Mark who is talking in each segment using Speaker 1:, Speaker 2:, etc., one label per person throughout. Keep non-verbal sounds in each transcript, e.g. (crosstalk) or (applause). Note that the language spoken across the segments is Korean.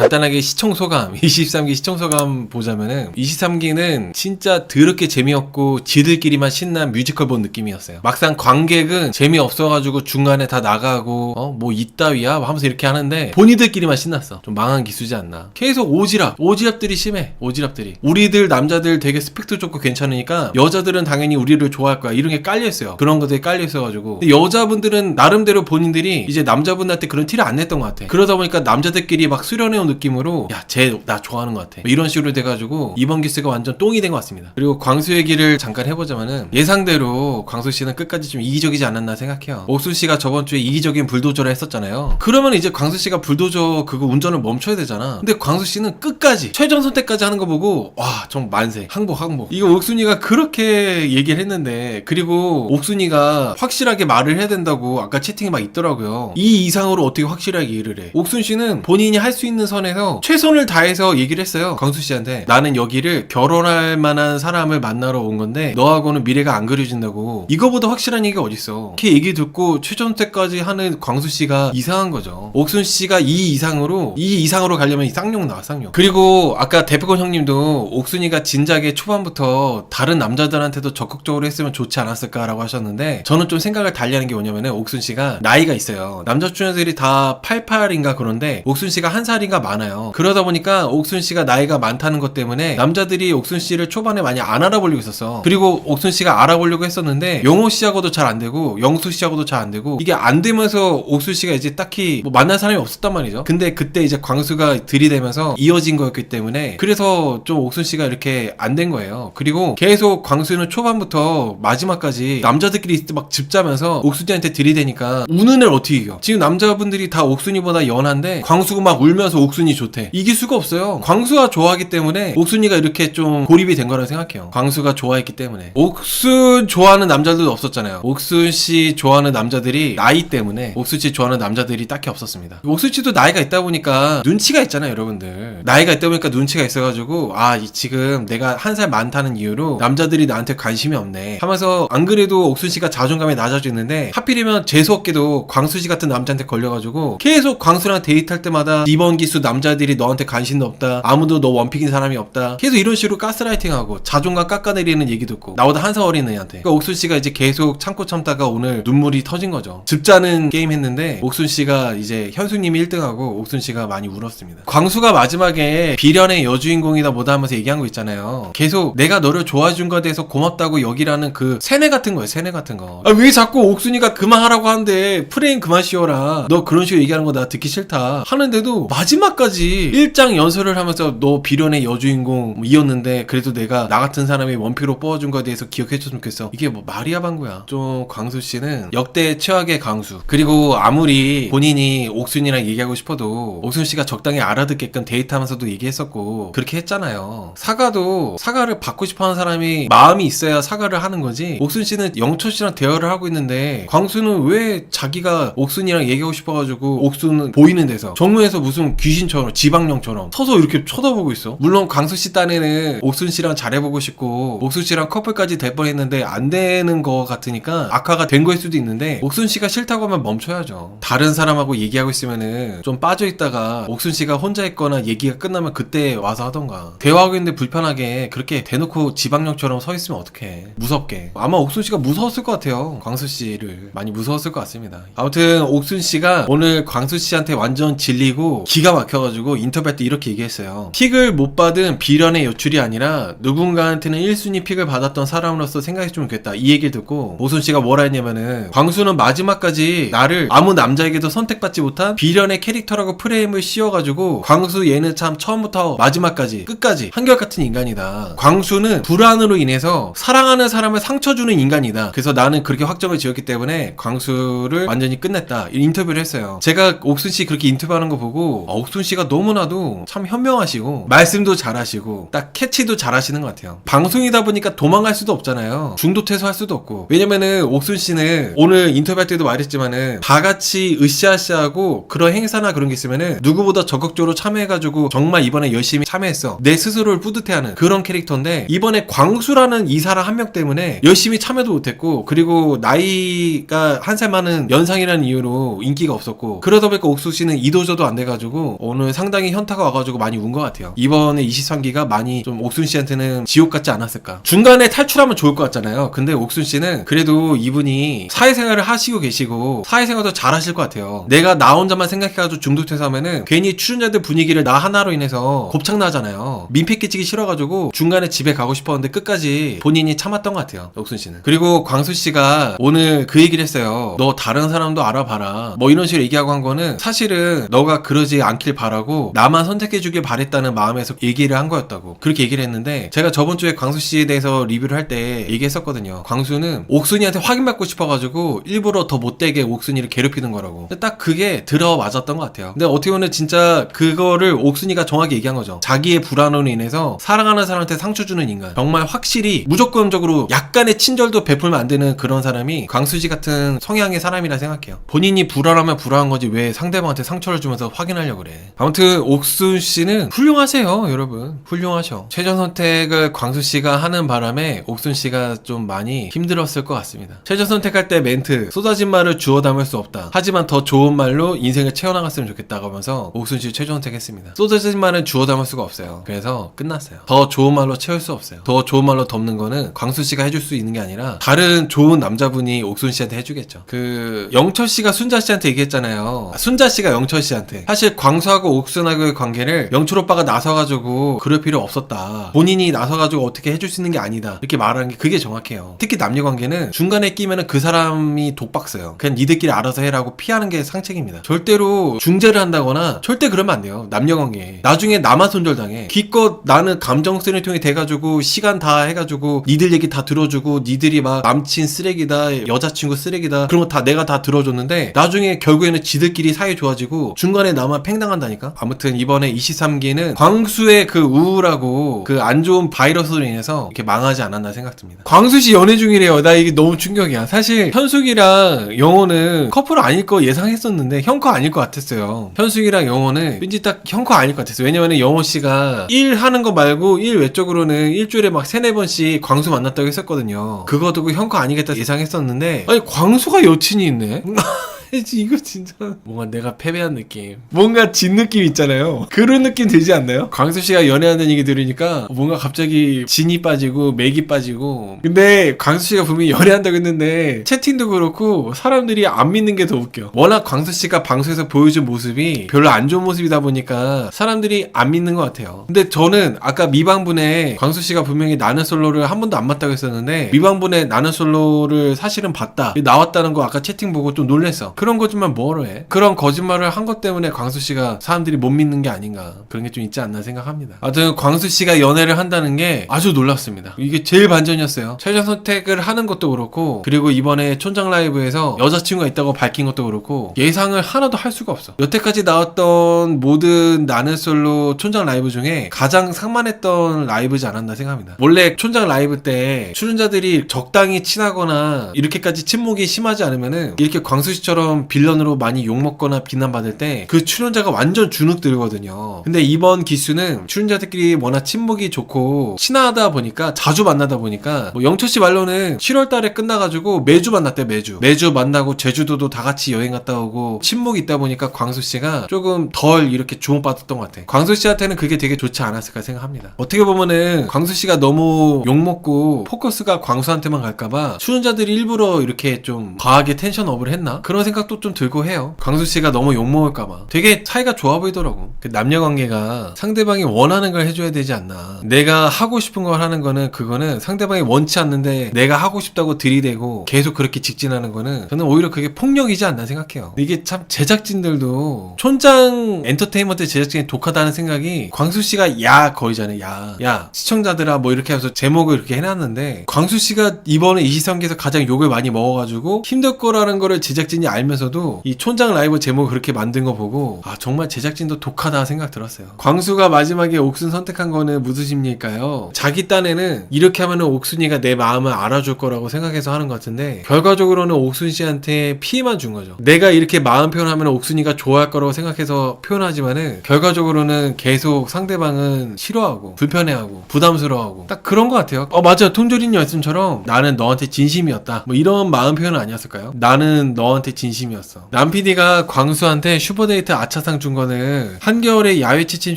Speaker 1: 간단하게 시청 소감 (laughs) 23기 시청 소감 보자면은 23기는 진짜 더럽게 재미없고 지들끼리만 신난 뮤지컬 본 느낌이었어요. 막상 관객은 재미없어가지고 중간에 다 나가고 어 뭐 이따위야? 하면서 이렇게 하는데 본인들끼리만 신났어. 좀 망한 기수지 않나. 계속 오지랖 오지랖들이 심해 오지랖들이. 우리들 남자들 되게 스펙도 좋고 괜찮으니까 여자들은 당연히 우리를 좋아할 거야. 이런 게 깔려 있어요. 그런 것들이 깔려 있어가지고. 근데 여자분들은 나름대로 본인들이 이제 남자분한테 그런 티를 안 냈던 것 같아. 그러다 보니까 남자들끼리 막 수련해온 느낌으로 야 쟤 나 좋아하는 것 같아. 뭐 이런 식으로 돼가지고 이번 기스가 완전 똥이 된 것 같습니다. 그리고 광수 얘기를 잠깐 해보자면은 예상대로 광수 씨는 끝까지 좀 이기적이지 않았나 생각해요. 옥수 씨가 저번 주에 이기적인 불도저를 했었잖아요. 그러면 이제 광수 씨가 불도저 그거 운전을 멈춰야 되잖아. 근데 광수 씨는 끝까지 최종 선택까지 하는 거 보고 와좀 만세 항복 항복. 이거 옥순이가 그렇게 얘기를 했는데 그리고 옥순이가 확실하게 말을 해야 된다고 아까 채팅이 막 있더라고요. 이 이상으로 어떻게 확실하게 얘기를 해? 옥순 씨는 본인이 할 수 있는 선 에서 최선을 다해서 얘기를 했어요. 광수 씨한테. 나는 여기를 결혼할 만한 사람을 만나러 온 건데 너하고는 미래가 안 그려진다고. 이거보다 확실한 얘기가 어딨어. 이렇게 얘기 듣고 최종 선택까지 하는 광수 씨가 이상한 거죠. 옥순 씨가 이 이상으로 이 이상으로 가려면 이 쌍욕 나와 쌍욕. 그리고 아까 대표권 형님도 옥순이가 진작에 초반부터 다른 남자들한테도 적극적으로 했으면 좋지 않았을까라고 하셨는데 저는 좀 생각을 달리하는 게 뭐냐면은 옥순 씨가 나이가 있어요. 남자 출연들이 다 88인가 그런데 옥순 씨가 한 살인가 많아요. 그러다 보니까 옥순 씨가 나이가 많다는 것 때문에 남자들이 옥순 씨를 초반에 많이 안 알아보려고 했었어. 그리고 옥순 씨가 알아보려고 했었는데 용호 씨하고도 잘 안 되고 영수 씨하고도 잘 안 되고 이게 안 되면서 옥순 씨가 이제 딱히 뭐 만날 사람이 없었단 말이죠. 근데 그때 이제 광수가 들이대면서 이어진 거였기 때문에 그래서 좀 옥순 씨가 이렇게 안 된 거예요. 그리고 계속 광수는 초반부터 마지막까지 남자들끼리 막 집자면서 옥순이한테 들이대니까 우는 애를 어떻게 이겨? 지금 남자분들이 다 옥순이보다 연한데 광수가 막 울면서 옥순이 좋대. 이길 수가 없어요. 광수가 좋아하기 때문에 옥순이가 이렇게 좀 고립이 된 거라고 생각해요. 광수가 좋아했기 때문에. 옥순 좋아하는 남자들도 없었잖아요. 옥순 씨 좋아하는 남자들이 나이 때문에 옥순 씨 좋아하는 남자들이 딱히 없었습니다. 옥순 씨도 나이가 있다 보니까 눈치가 있잖아요 여러분들. 나이가 있다 보니까 눈치가 있어가지고 아 이- 지금 내가 한 살 많다는 이유로 남자들이 나한테 관심이 없네. 하면서 안 그래도 옥순 씨가 자존감이 낮아지는데 하필이면 재수없게도 광수 씨 같은 남자한테 걸려가지고 계속 광수랑 데이트할 때마다 이번 기수 남자들이 너한테 관심도 없다. 아무도 너 원픽인 사람이 없다. 계속 이런 식으로 가스라이팅하고 자존감 깎아내리는 얘기 듣고. 나보다 한 살 어린 애한테. 그러니까 옥순 씨가 이제 계속 참고 참다가 오늘 눈물이 터진 거죠. 즙자는 게임 했는데 옥순 씨가 이제 현수님이 1등하고 옥순 씨가 많이 울었습니다. 광수가 마지막에 비련의 여주인공이다 뭐다 하면서 얘기한 거 있잖아요. 계속 내가 너를 좋아해 준 거에 대해서 고맙다고 여기라는 그 세뇌 같은 거예요 세뇌 같은 거왜 자꾸 옥순이가 그만하라고 하는데 프레임 그만 씌워라. 너 그런 식으로 얘기하는 거 나 듣기 싫다 하는데도 마지막 까지 일장 연설을 하면서 너 비련의 여주인공 이었는데 그래도 내가 나 같은 사람이 원피로 뽑아준 거에 대해서 기억해줬으면 좋겠어. 이게 뭐 말이야 방구야? 좀 광수 씨는 역대 최악의 광수. 그리고 아무리 본인이 옥순이랑 얘기하고 싶어도 옥순 씨가 적당히 알아듣게끔 데이트하면서도 얘기했었고 그렇게 했잖아요. 사과도 사과를 받고 싶어하는 사람이 마음이 있어야 사과를 하는 거지. 옥순 씨는 영철 씨랑 대화를 하고 있는데 광수는 왜 자기가 옥순이랑 얘기하고 싶어가지고 옥순은 보이는 데서 정무에서 무슨 귀신 처럼 지방령처럼 서서 이렇게 쳐다보고 있어. 물론 광수 씨 딴에는 옥순 씨랑 잘해보고 싶고 옥순 씨랑 커플까지 될 뻔했는데 안 되는 거 같으니까 악화가 된 거일 수도 있는데 옥순 씨가 싫다고 하면 멈춰야죠. 다른 사람하고 얘기하고 있으면은 좀 빠져있다가 옥순 씨가 혼자 있거나 얘기가 끝나면 그때 와서 하던가. 대화하고 있는데 불편하게 그렇게 대놓고 지방령처럼 서 있으면 어떡해. 무섭게. 아마 옥순 씨가 무서웠을 것 같아요. 광수 씨를. 많이 무서웠을 것 같습니다. 아무튼 옥순 씨가 오늘 광수 씨한테 완전 질리고 기가 막혀 가지고 인터뷰 때 이렇게 얘기했어요. 픽을 못 받은 비련의 여출이 아니라 누군가한테는 1순위 픽을 받았던 사람으로서 생각했으면 좋겠다. 이 얘기를 듣고 오순 씨가 뭐라 했냐면은 광수는 마지막까지 나를 아무 남자에게도 선택받지 못한 비련의 캐릭터라고 프레임을 씌워가지고 광수 얘는 참 처음부터 마지막까지 끝까지 한결같은 인간이다. 광수는 불안으로 인해서 사랑하는 사람을 상처 주는 인간이다. 그래서 나는 그렇게 확정을 지었기 때문에 광수를 완전히 끝냈다. 이 인터뷰를 했어요. 제가 옥순 씨 그렇게 인터뷰하는 거 보고 어, 옥순 씨가 너무나도 참 현명하시고 말씀도 잘하시고 딱 캐치도 잘하시는 것 같아요. 방송이다 보니까 도망갈 수도 없잖아요. 중도 퇴소할 수도 없고. 왜냐면은 옥순 씨는 오늘 인터뷰할 때도 말했지만은 다 같이 으쌰으쌰하고 그런 행사나 그런 게 있으면은 누구보다 적극적으로 참여해가지고 정말 이번에 열심히 참여했어 내 스스로를 뿌듯해하는 그런 캐릭터인데 이번에 광수라는 이 사람 한 명 때문에 열심히 참여도 못했고 그리고 나이가 한 살 많은 연상이라는 이유로 인기가 없었고 그러다 보니까 옥수 씨는 이도저도 안 돼가지고 오늘 상당히 현타가 와가지고 많이 운 것 같아요. 이번에 23기가 많이 좀 옥순 씨한테는 지옥 같지 않았을까. 중간에 탈출하면 좋을 것 같잖아요. 근데 옥순 씨는 그래도 이분이 사회생활을 하시고 계시고 사회생활도 잘 하실 것 같아요. 내가 나 혼자만 생각해가지고 중독돼서 하면은 괜히 출연자들 분위기를 나 하나로 인해서 곱창 나잖아요. 민폐 끼치기 싫어가지고 중간에 집에 가고 싶었는데 끝까지 본인이 참았던 것 같아요. 옥순 씨는. 그리고 광수 씨가 오늘 그 얘기를 했어요. 너 다른 사람도 알아봐라. 뭐 이런 식으로 얘기하고 한 거는 사실은 너가 그러지 않길 바라고 나만 선택해주길 바랬다는 마음에서 얘기를 한 거였다고. 그렇게 얘기를 했는데 제가 저번 주에 광수 씨에 대해서 리뷰를 할 때 얘기했었거든요. 광수는 옥순이한테 확인받고 싶어가지고 일부러 더 못되게 옥순이를 괴롭히는 거라고. 근데 딱 그게 들어맞았던 것 같아요. 근데 어떻게 보면 진짜 그거를 옥순이가 정확히 얘기한 거죠. 자기의 불안으로 인해서 사랑하는 사람한테 상처 주는 인간. 정말 확실히 무조건적으로 약간의 친절도 베풀면 안 되는 그런 사람이 광수지 같은 성향의 사람이라 생각해요. 본인이 불안하면 불안한 거지 왜 상대방한테 상처를 주면서 확인하려고 그래. 아무튼 옥순 씨는 훌륭하세요, 여러분. 훌륭하셔. 최종 선택을 광수 씨가 하는 바람에 옥순 씨가 좀 많이 힘들었을 것 같습니다. 최종 선택할 때 멘트 쏟아진 말을 주워 담을 수 없다. 하지만 더 좋은 말로 인생을 채워나갔으면 좋겠다고 하면서 옥순 씨 최종 선택했습니다. 쏟아진 말은 주워 담을 수가 없어요. 그래서 끝났어요. 더 좋은 말로 채울 수 없어요. 더 좋은 말로 덮는 거는 광수 씨가 해줄 수 있는 게 아니라 다른 좋은 남자분이 옥순 씨한테 해주겠죠. 그 영철 씨가 순자 씨한테 얘기했잖아요. 아, 순자 씨가 영철 씨한테 사실 광수 하고 옥순하고의 관계를 영철 오빠가 나서가지고 그럴 필요 없었다. 본인이 나서가지고 어떻게 해줄 수 있는 게 아니다. 이렇게 말하는 게 그게 정확해요. 특히 남녀 관계는 중간에 끼면은 그 사람이 독박서요. 그냥 니들끼리 알아서 해라고 피하는 게 상책입니다. 절대로 중재를 한다거나 절대 그러면 안 돼요. 남녀 관계. 나중에 나만 손절당해. 기껏 나는 감정 쓰레통이 돼가지고 시간 다 해가지고 니들 얘기 다 들어주고 니들이 막 남친 쓰레기다 여자친구 쓰레기다 그런 거 다 내가 다 들어줬는데 나중에 결국에는 지들끼리 사이 좋아지고 중간에 나만 팽당한 다니까. 아무튼 이번에 23기는 광수의 그 우울하고 그 안 좋은 바이러스로 인해서 이렇게 망하지 않았나 생각됩니다. 광수 씨 연애 중이래요. 나 이게 너무 충격이야. 사실 현숙이랑 영호는 커플 아닐 거 예상했었는데 형커 아닐 것 같았어요. 현숙이랑 영호는 왠지 딱 형커 아닐 것 같았어요. 왜냐면은 영호 씨가 일 하는 거 말고 일 외적으로는 일주일에 막 세네 번씩 광수 만났다고 했었거든요. 그거 두고 형커 아니겠다 예상했었는데 아니 광수가 여친이 있네. (laughs) 이거 진짜. 뭔가 내가 패배한 느낌. 뭔가 진 느낌 있잖아요. 그런 느낌 들지 않나요? 광수 씨가 연애하는 얘기 들으니까 뭔가 갑자기 진이 빠지고 맥이 빠지고. 근데 광수 씨가 분명히 연애한다고 했는데 채팅도 그렇고 사람들이 안 믿는 게 더 웃겨. 워낙 광수 씨가 방송에서 보여준 모습이 별로 안 좋은 모습이다 보니까 사람들이 안 믿는 것 같아요. 근데 저는 아까 미방분에 광수 씨가 분명히 나는 솔로를 한 번도 안 봤다고 했었는데 미방분에 나는 솔로를 사실은 봤다. 나왔다는 거 아까 채팅 보고 좀 놀랬어 그런 거짓말 뭐로 해? 그런 거짓말을 한 것 때문에 광수 씨가 사람들이 못 믿는 게 아닌가. 그런 게 좀 있지 않나 생각합니다. 하여튼 광수 씨가 연애를 한다는 게 아주 놀랍습니다. 이게 제일 반전이었어요. 최종 선택을 하는 것도 그렇고 그리고 이번에 촌장 라이브에서 여자친구가 있다고 밝힌 것도 그렇고 예상을 하나도 할 수가 없어. 여태까지 나왔던 모든 나는 솔로 촌장 라이브 중에 가장 상만했던 라이브지 않았나 생각합니다. 원래 촌장 라이브 때 출연자들이 적당히 친하거나 이렇게까지 침묵이 심하지 않으면은 이렇게 광수 씨처럼 빌런으로 많이 욕먹거나 비난받을 때 그 출연자가 완전 주눅 들거든요. 근데 이번 기수는 출연자들끼리 워낙 친목이 좋고 친하다 보니까 자주 만나다 보니까 뭐 영철 씨 말로는 7월 달에 끝나가지고 매주 만났대 매주. 매주 만나고 제주도도 다 같이 여행 갔다 오고 친목이 있다 보니까 광수 씨가 조금 덜 이렇게 주목받았던 것 같아. 광수 씨한테는 그게 되게 좋지 않았을까 생각합니다. 어떻게 보면은 광수 씨가 너무 욕먹고 포커스가 광수한테만 갈까봐 출연자들이 일부러 이렇게 좀 과하게 텐션 업을 했나? 그런 생각 도 좀 들고 해요. 광수 씨가 너무 욕먹을까봐. 되게 사이가 좋아 보이더라고. 그 남녀 관계가 상대방이 원하는 걸 해줘야 되지 않나. 내가 하고 싶은 걸 하는 거는 그거는 상대방이 원치 않는데 내가 하고 싶다고 들이대고 계속 그렇게 직진하는 거는 저는 오히려 그게 폭력이지 않나 생각해요. 이게 참 제작진들도 촌장 엔터테인먼트 제작진이 독하다는 생각이 광수 씨가 야 거이잖아요 야. 야 시청자들아 뭐 이렇게 해서 제목을 이렇게 해놨는데 광수 씨가 이번에 23기에서 가장 욕을 많이 먹어가지고 힘들 거라는 거를 제작진이 알면 서도 이 촌장 라이브 제목을 그렇게 만든 거 보고 아 정말 제작진도 독하다 생각 들었어요. 광수가 마지막에 옥순 선택한 거는 무슨 심리일까요? 자기 딴에는 이렇게 하면은 옥순이가 내 마음을 알아줄 거라고 생각해서 하는 것 같은데 결과적으로는 옥순 씨한테 피해만 준 거죠. 내가 이렇게 마음 표현하면 옥순이가 좋아할 거라고 생각해서 표현하지만은 결과적으로는 계속 상대방은 싫어하고 불편해하고 부담스러워하고. 딱 그런 것 같아요. 어 맞아. 통조림 말씀처럼 나는 너한테 진심이었다. 뭐 이런 마음 표현은 아니었을까요? 나는 너한테 진심 진심이었어. 남 PD가 광수한테 슈퍼데이트 아차상 준 거는 한겨울에 야외 취침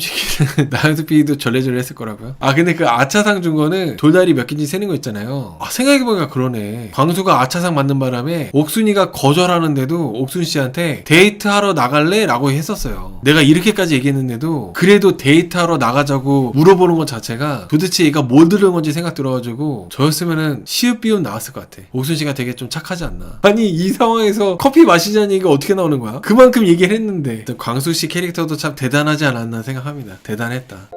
Speaker 1: 시키는 (laughs) 나연수 PD도 절레절레 했을 거라고요? 아 근데 그 아차상 준 거는 돌다리 몇 개인지 세는 거 있잖아요. 아 생각해보니까 그러네. 광수가 아차상 맞는 바람에 옥순이가 거절하는데도 옥순 씨한테 데이트하러 나갈래? 라고 했었어요. 내가 이렇게까지 얘기했는데도 그래도 데이트하러 나가자고 물어보는 것 자체가 도대체 얘가 뭐 들은 건지 생각 들어가지고 저였으면은 시읒 비읒 나왔을 것 같아. 옥순 씨가 되게 좀 착하지 않나. 아니 이 상황에서 커피 마시자는 얘기가 어떻게 나오는 거야? 그만큼 얘기를 했는데 광수 씨 캐릭터도 참 대단하지 않았나 생각합니다. 대단했다.